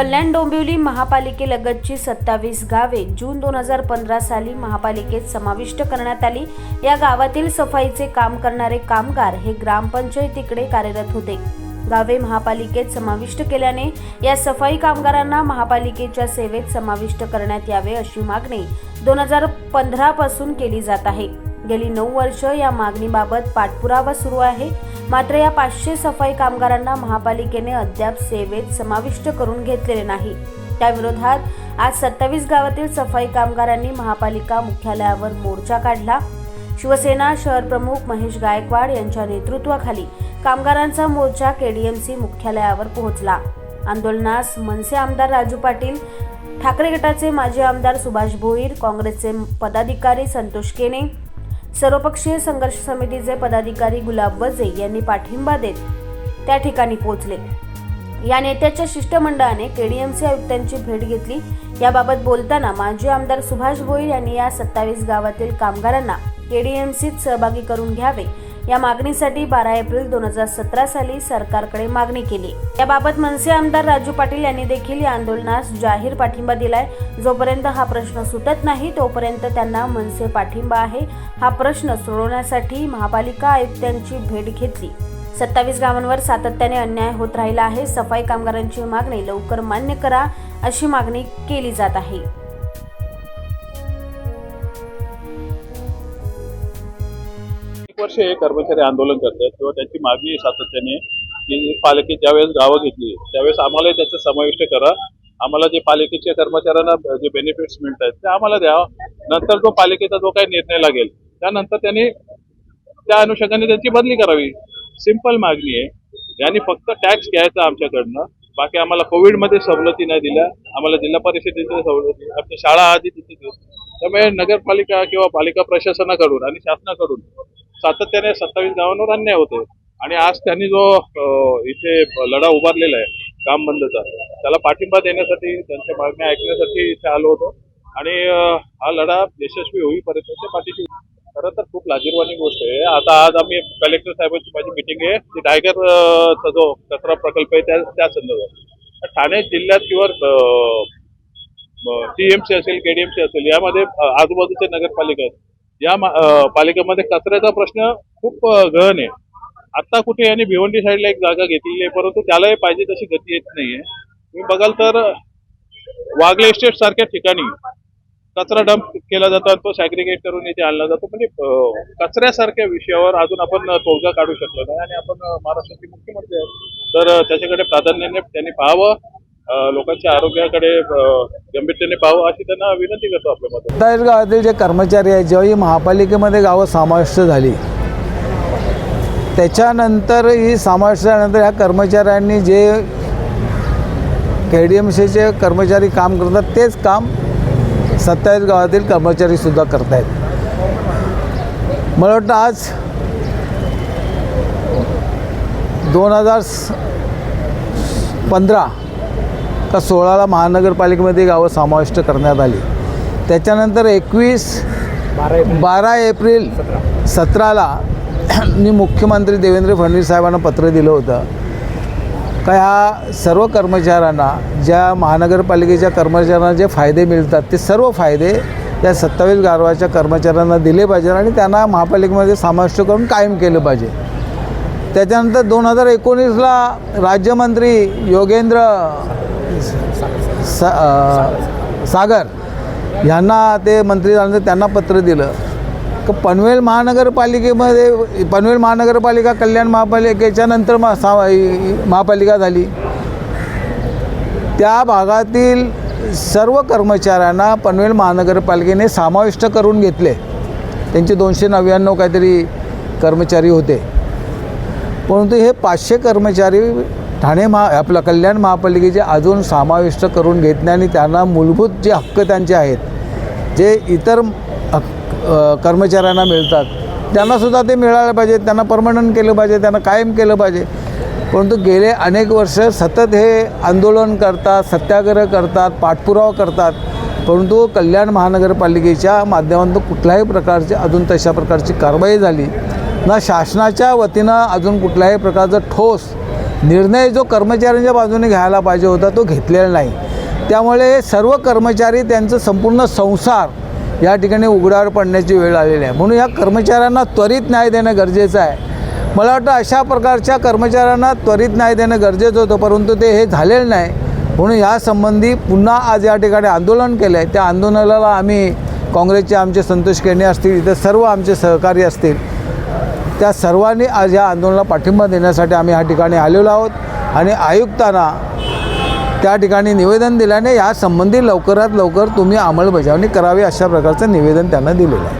कल्याण डोंबिवली महापालिकेलगतची सत्तावीस गावे जून दोन हजार पंधरा साली महापालिकेत समाविष्ट करण्यात आली. या गावातील सफाईचे काम करणारे कामगार हे ग्रामपंचायतीकडे कार्यरत होते. गावे महापालिकेत समाविष्ट केल्याने या सफाई कामगारांना महापालिकेच्या सेवेत समाविष्ट करण्यात यावे अशी मागणी दोन हजार पंधरा पासून केली जात आहे. गेली नऊ वर्ष या मागणीबाबत पाठपुरावा सुरू आहे. मात्र या पाचशे सफाई कामगारांना महापालिकेने अद्याप सेवेत समाविष्ट करून घेतलेले नाही. त्याविरोधात आज सत्तावीस गावातील सफाई कामगारांनी महापालिका मुख्यालयावर मोर्चा काढला. शिवसेना शहर प्रमुख महेश गायकवाड यांच्या नेतृत्वाखाली कामगारांचा मोर्चा केडीएमसी मुख्यालयावर पोहोचला. आंदोलनास मनसे आमदार राजू पाटील ठाकरे गटाचे माजी आमदार सुभाष भोईर काँग्रेसचे पदाधिकारी संतोष केने सर्वपक्षीय संघर्ष समितीचे पदाधिकारी गुलाब वजे यांनी पाठिंबा देत त्या ठिकाणी पोहोचले. या नेत्याच्या शिष्टमंडळाने केडीएमसी आयुक्तांची भेट घेतली. याबाबत बोलताना माजी आमदार सुभाष भोईर यांनी या सत्तावीस गावातील कामगारांना केडीएमसीत सहभागी करून घ्यावे या मागणीसाठी बारा एप्रिल दोन हजार सतरा साली सरकारकडे मागणी केली. याबाबत मनसे आमदार राजू पाटील यांनी देखील या आंदोलनास जाहीर पाठिंबा दिलाय. जोपर्यंत हा प्रश्न सुटत नाही तोपर्यंत त्यांना मनसे पाठिंबा आहे हा प्रश्न सोडवण्यासाठी महापालिका आयुक्तांची भेट घेतली. सत्तावीस गावांवर सातत्याने अन्याय होत राहिला आहे. सफाई कामगारांची मागणी लवकर मान्य करा अशी मागणी केली जात आहे. वर्ष हे कर्मचारी आंदोलन करतात किंवा त्यांची मागणी सातत्याने की पालिकेत ज्यावेळेस गावं घेतली त्यावेळेस आम्हालाही त्याचा समाविष्ट करा. आम्हाला जे पालिकेच्या कर्मचाऱ्यांना जे बेनिफिट्स मिळतात ते आम्हाला द्यावं नंतर जो पालिकेचा जो काही निर्णय लागेल त्यानंतर त्यांनी त्या अनुषंगाने त्यांची बदली करावी. सिंपल मागणी आहे. यांनी फक्त टॅक्स घ्यायचा आमच्याकडनं. बाकी आम्हाला कोविडमध्ये सवलती नाही दिल्या. आम्हाला जिल्हा परिषदेच्या सवलती आपल्या शाळा आधी तिथे त्यामुळे नगरपालिका किंवा पालिका प्रशासनाकडून आणि शासनाकडून सातत्याने सत्तावीस गावांवर अन्याय होते आणि आज त्यांनी जो इथे लढा उभारलेला आहे काम बंदचा त्याला पाठिंबा देण्यासाठी त्यांच्या मागण्या ऐकण्यासाठी इथे आलो होतो. आणि हा लढा यशस्वी होईपर्यंत ते पाठीशी खरं तर खूप लाजीरवाणी गोष्ट आहे. आता आज आम्ही कलेक्टर साहेबांची माझी मिटिंग आहे. ती टायगरचा जो कचरा प्रकल्प आहे त्या त्या संदर्भात. ठाणे जिल्ह्यात किंवा टीएमसी असेल केडीएमसी असेल यामध्ये आजूबाजूचे नगरपालिका आहेत. या पालिकेमध्ये कचऱ्याचा प्रश्न खूप गहन आहे. आता कुठे यांनी भिवंडी साईडला एक जागा घेतलेली आहे परंतु त्यालाही पाहिजे तशी गती येत नाहीये. तुम्ही बघाल तर वागले इस्टेट सारख्या ठिकाणी कचरा डंप केला जातो आणि तो सॅग्रिगेट करून इथे आणला जातो. म्हणजे कचऱ्यासारख्या विषयावर अजून आपण तोडगा काढू शकलो नाही. आणि आपण महाराष्ट्राचे मुख्यमंत्री आहेत. तर त्याच्याकडे प्राधान्याने त्यांनी पाहावं. लोकांच्या आरोग्याकडे गंभीरतेने पाहावं अशी त्यांना विनंती करतो आपल्यामध्ये सत्तावीस गावातील जे कर्मचारी आहेत जेव्हा ही महापालिकेमध्ये गावं समाविष्ट झाली त्याच्यानंतर ही समाविष्ट झाल्यानंतर ह्या कर्मचाऱ्यांनी जे के डी एम सीचे कर्मचारी काम करतात तेच काम सत्तावीस गावातील कर्मचारीसुद्धा करत आहेत मला वाटतं आज दोन हजार पंधरा का सोळाला महानगरपालिकेमध्ये गावं समाविष्ट करण्यात आली. त्याच्यानंतर एकवीस बारा एप्रिल सतराला मी मुख्यमंत्री देवेंद्र फडणवीस साहेबांना पत्र दिलं होतं. का ह्या सर्व कर्मचाऱ्यांना ज्या महानगरपालिकेच्या कर्मचाऱ्यांना जे फायदे मिळतात ते सर्व फायदे या सत्तावीस गारवाच्या कर्मचाऱ्यांना दिले पाहिजे आणि त्यांना महापालिकेमध्ये समाविष्ट करून कायम केलं पाहिजे. त्याच्यानंतर दोन हजार एकोणीसला राज्यमंत्री योगेंद्र सा सागर यांना ते मंत्री झाल्यानंतर त्यांना पत्र दिलं. की पनवेल महानगरपालिकेमध्ये पनवेल महानगरपालिका कल्याण महापालिकेच्या नंतर मा सा महापालिका झाली. त्या भागातील सर्व कर्मचाऱ्यांना पनवेल महानगरपालिकेने समाविष्ट करून घेतले. त्यांचे दोनशे नव्याण्णव काहीतरी कर्मचारी होते. परंतु हे पाचशे कर्मचारी ठाणे महा आपलं कल्याण महापालिकेचे अजून समाविष्ट करून घेत नाही आणि त्यांना मूलभूत जे हक्क त्यांचे आहेत जे इतर कर्मचाऱ्यांना मिळतात त्यांनासुद्धा ते मिळालं पाहिजे त्यांना परमनंट केलं पाहिजे त्यांना कायम केलं पाहिजे. परंतु गेले अनेक वर्ष सतत हे आंदोलन करतात सत्याग्रह करतात पाठपुरावा करतात. परंतु कल्याण महानगरपालिकेच्या माध्यमातून कुठल्याही प्रकारची अजून तशा प्रकारची कारवाई झाली. ना शासनाच्या वतीनं अजून कुठल्याही प्रकारचं ठोस निर्णय जो कर्मचाऱ्यांच्या बाजूने घ्यायला पाहिजे होता तो घेतलेला नाही. त्यामुळे सर्व कर्मचारी त्यांचं संपूर्ण संसार या ठिकाणी उघड्यावर पडण्याची वेळ आलेली आहे. म्हणून या कर्मचाऱ्यांना त्वरित न्याय देणं गरजेचं आहे. मला वाटतं अशा प्रकारच्या कर्मचाऱ्यांना त्वरित न्याय देणं गरजेचं होतं परंतु ते हे झालेलं नाही. म्हणून यासंबंधी पुन्हा आज या ठिकाणी आंदोलन केलं आहे. त्या आंदोलनाला आम्ही काँग्रेसचे आमचे संतोष केणे असतील इतर सर्व आमचे सहकारी असतील त्या सर्वांनी आज या आंदोलनाला पाठिंबा देण्यासाठी आम्ही या ठिकाणी आलेलो आहोत. आणि आयुक्तांना त्या ठिकाणी निवेदन दिल्याने यासंबंधी लवकरात लवकर तुम्ही अंमलबजावणी करावी अशा प्रकारचं निवेदन त्यांना दिलेलं आहे.